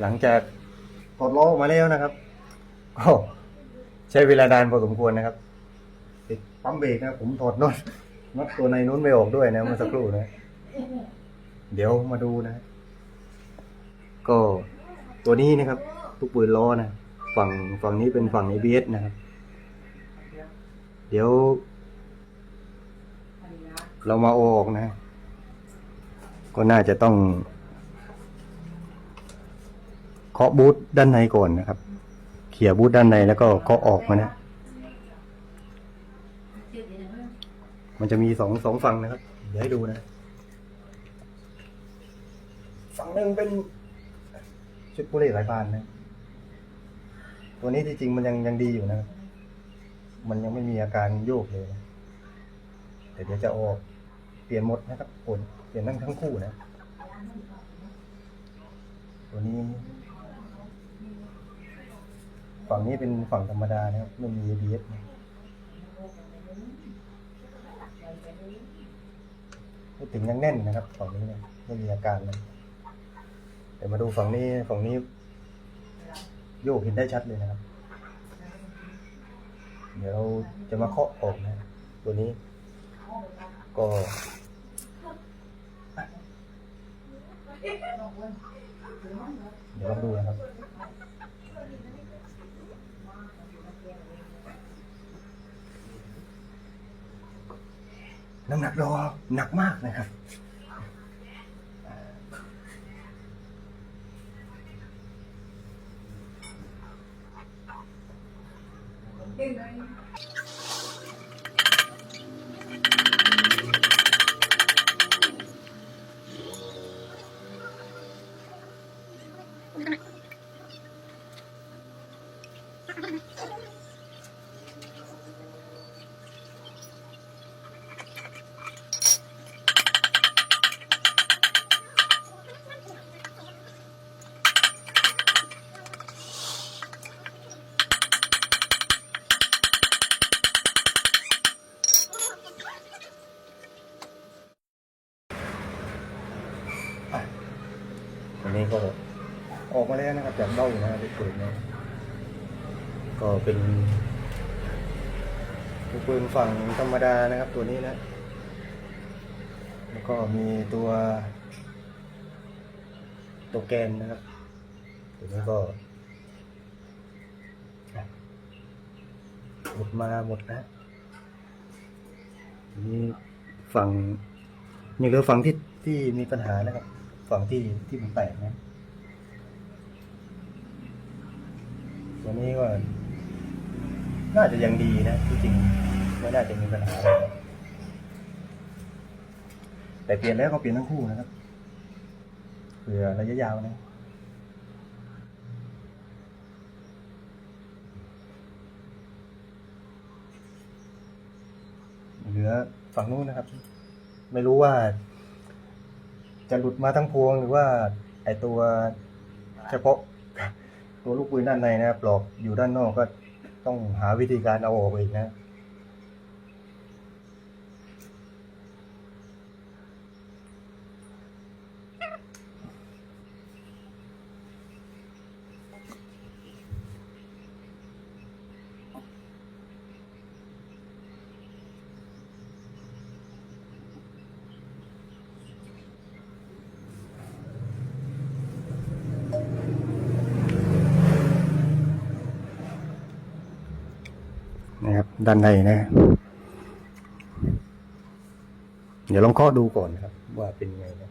หลังจากถอดล้อออกมาแล้วนะครับก็ใช้เวลานานพอสมควรนะครับติดปั๊มเบรกนะผมถอดน็อตน็อตตัวในนู้นไม่ออกด้วยนะเมื่อสักครู่นะ เดี๋ยวมาดูนะ ก็ตัวนี้นะครับ ทุกปืนล้อนะฝั่งฝั่งนี้เป็นฝั่ง ABS นะครับ เดี๋ยว เรามาเอออกนะ ก็น่าจะต้องาะบูทด้านในก่อนนะครับ เขี่ยบูทด้านในแล้วก็เคาะออกมานะ มันจะมีสองสองฝั่งนะครับ เดี๋ยวให้ดูนะ ฝั่งหนึ่งเป็นชุดโพลีสายพานนะ ตัวนี้ที่จริงมันยังยังดีอยู่นะครับมันยังไม่มีอาการโยกเลยนะแต่เดี๋ยวจะอออกเปลี่ยนหมดนะครับผลเปลี่ยนทั้งทั้งคู่นะ ตัวนี้ ฝั่งนี้เป็นฝั่งธรรมดานะครับไม่มี ABS นะพูดถึงยังแน่นนะครับฝั่งนี้นะไม่มีอาการเลยเดี๋ยวมาดูฝั่งนี้ฝั่งนี้ โยกเห็นได้ชัดเลยนะครับ เดี๋ยวเราจะมาเคาะออกนะ ตัวนี้ ก็เดี๋ยวลองดูนะครับ น้ำหนักรอหนักมากนะครับ จากเบ้านะลูกปืนนะก็เป็นลูกปืนฝั่งธรรมดานะครับตัวนี้นะ แล้วก็มีตัว ตัวแกนนะครับ ตัวนี้ก็หมดมาหมดนะนี้ฝั่งนี่เหลือฝั่งที่ที่มีปัญหานะครับ ฝั่งที่ที่มันแตกนะ ตัวนี้ก็ น่าจะยังดีนะที่จริงไม่น่าจะมีปัญหาอะไรแต่เปลี่ยนแล้วก็เปลี่ยนทั้งคู่นะครับเผื่อระยะยาวนะเหลือฝั่งนู้นนะครับ ไม่รู้ว่า จะหลุดมาทั้งพวงหรือว่า ไอตัวเฉพาะ ตัวลูกปืนด้านในนะปลอกอยู่ด้านนอกก็ต้องหาวิธีการเอาออกอีกนะ ด้านในนะ เดี๋ยวลองเคาะดูก่อนครับ ว่าเป็นไงนะ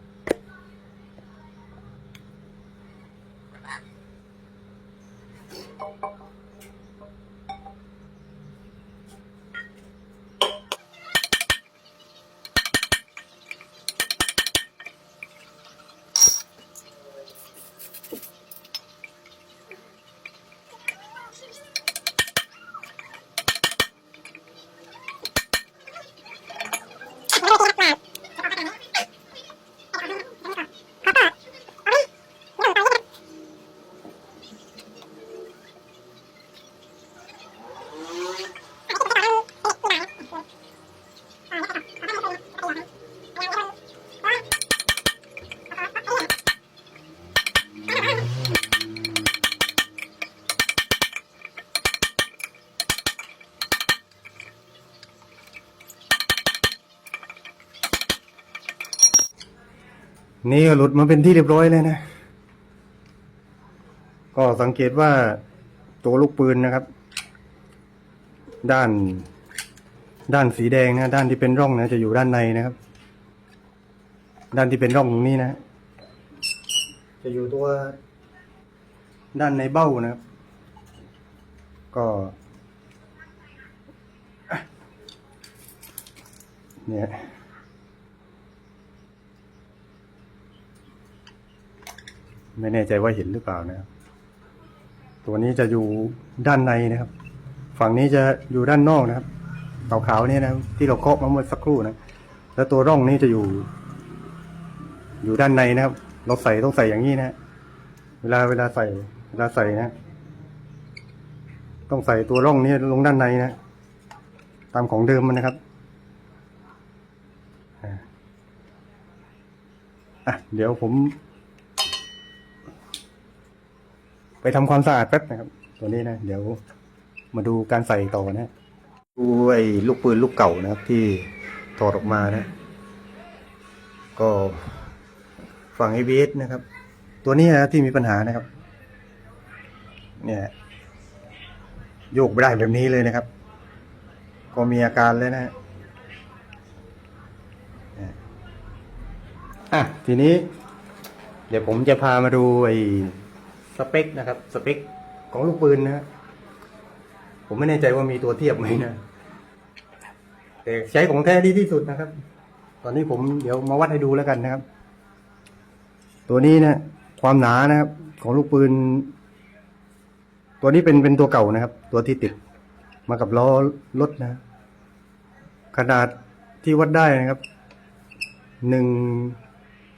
นี่ก็หลุดมาเป็นที่เรียบร้อยเลยนะ ก็สังเกตว่าตัวลูกปืนนะครับ ด้าน ด้านสีแดงนะด้านที่เป็นร่องนะจะอยู่ด้านในนะครับ ด้านที่เป็นร่องตรงนี้นะ จะอยู่ตัวด้านในเบ้านะครับ ก็เนี่ย ไม่แน่ใจว่าเห็นหรือเปล่านะครับ ตัวนี้จะอยู่ด้านในนะครับ ฝั่งนี้จะอยู่ด้านนอกนะครับขาวๆนี่นะที่เราเคาะมาเมื่อสักครู่นะ แล้วตัวร่องนี้จะอยู่ อยู่ด้านในนะครับ เราใส่ต้องใส่อย่างนี้นะเวลาเวลาใส่ เวลาใส่นะ ต้องใส่ตัวร่องนี้ลงด้านในนะ ตามของเดิมมันนะครับอะเดี๋ยวผม ไปทำความสะอาดแป๊บนะครับ ตัวนี้นะ เดี๋ยวมาดูการใส่ต่อนะดูไอ้ลูกปืนลูกเก่านะครับ ที่ถอดออกมานะ ก็ฝั่ง ABS นะครับ ตัวนี้นะที่มีปัญหานะครับ เนี่ยโยกไม่ได้แบบนี้เลยนะครับ ก็มีอาการเลยนะ อะ ทีนี้ เดี๋ยวผมจะพามาดูไอ้ สเปคนะครับ สเปคของลูกปืนนะผมไม่แน่ใจว่ามีตัวเทียบไหมนะแต่ใช้ของแท้ดีที่สุดนะครับ ตอนนี้ผมเดี๋ยวมาวัดให้ดูแล้วกันนะครับ ตัวนี้นะความหนานะครับ ของลูกปืน ตัวนี้เป็นเป็นตัวเก่านะครับ ตัวที่ติดมากับล้อรถนะ ขนาดที่วัดได้นะครับหนึ่ง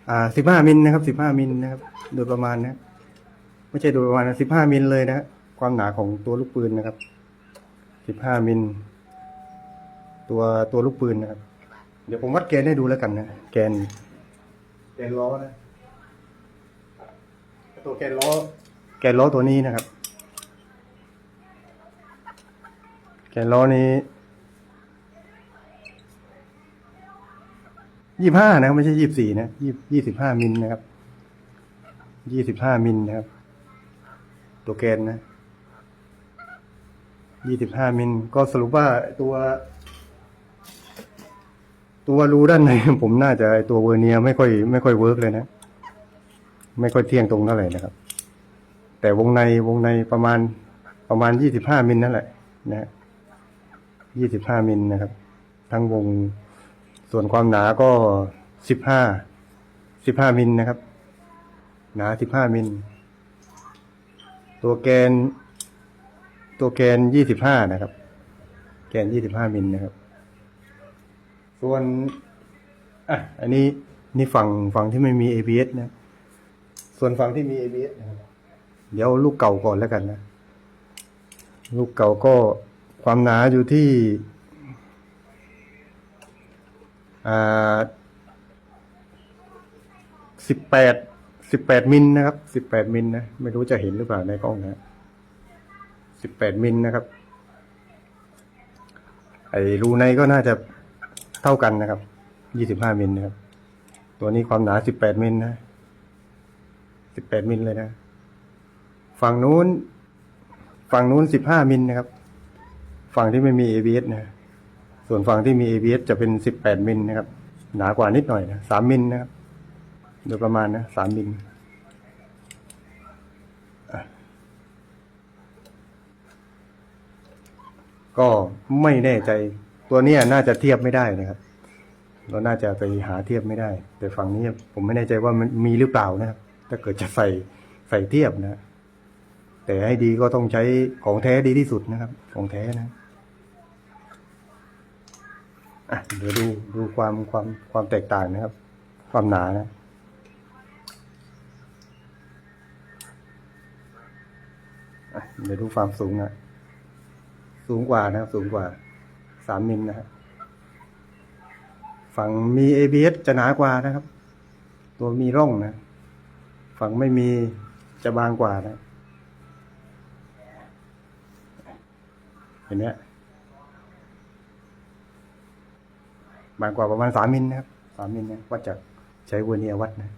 อ่าสิบห้ามิลนะครับสิบห้ามิลนะครับ โดยประมาณนะ ไม่ใช่โดยประมาณสิบห้ามิลเลยนะ ความหนาของตัวลูกปืนนะครับสิบห้ามิล ตัวตัวลูกปืนนะครับ เดี๋ยวผมวัดแกนให้ดูแล้วกันนะ แกน แกนล้อนะ ตัวแกนล้อ แกนล้อตัวนี้นะครับ แกนล้อนี้ยี่ห้านะไม่ใช่ยี่สี่นะยี่ยี่สิบห้ามิลนะครับยี่สิบห้ามิลนะครับ ตัวแกนนะยี่สิบห้ามิลก็สรุปว่าตัว ตัวรูด้านในผมน่าจะตัวเวอร์เนียร์ไม่ค่อยไม่ค่อยเวิร์กเลยนะ ไม่ค่อยเที่ยงตรงเท่าไหร่นะครับ แต่วงในวงในประมาณประมาณยี่สิบห้ามิลนั่นแหละ นะยี่สิบห้ามิลนะครับ ทั้งวงส่วนความหนาก็สิบห้าสิบห้ามิลนะครับ หนาสิบห้ามิล ตัวแกน ตัวแกนยี่สิบห้านะครับ แกนยี่สิบห้ามิลนะครับ ส่วนอะอันนี้นี่ฝั่งฝั่งที่ไม่มี ABS นะ ส่วนฝั่งที่มี ABS นะครับเดี๋ยวลูกเก่าก่อนแล้วกันนะ ลูกเก่าก็ความหนาอยู่ที่อ่าสิบแปด สิบแปดมิลนะครับสิบแปดมิลนะไม่รู้จะเห็นหรือเปล่าในกล้องนะสิบแปดมิลนะครับ ไอ้รูในก็น่าจะเท่ากันนะครับยี่สิบห้ามิลนะครับ ตัวนี้ความหนาสิบแปดมิลนะสิบแปดมิลเลยนะ ฝั่งนู้น ฝั่งนู้นสิบห้ามิลนะครับ ฝั่งที่ไม่มี ABS นะ ส่วนฝั่งที่มี ABS จะเป็นสิบแปดมิลนะครับ หนากว่านิดหน่อยนะสามมิลนะครับ โดยประมาณนะสามมิลก็ไม่แน่ใจ ตัวนี้น่าจะเทียบไม่ได้นะครับ เราน่าจะไปหาเทียบไม่ได้ แต่ฝั่งนี้ผมไม่แน่ใจว่ามันมีหรือเปล่านะครับ ถ้าเกิดจะใส่ใส่เทียบนะ แต่ให้ดีก็ต้องใช้ของแท้ดีที่สุดนะครับ ของแท้นะอะเดี๋ยวดูดูความความความแตกต่างนะครับ ความหนานะอะ เดี๋ยวดูความสูงนะสูงกว่านะครับ สูงกว่าสามมิลนะครับฝั่งมี ABS จะหนากว่านะครับ ตัวมีร่องนะ ฝั่งไม่มีจะบางกว่านะ เห็นไหมบางกว่าประมาณสามมิลนะครับสามมิลนะวัดจากใช้เวอร์เนียวัดนะ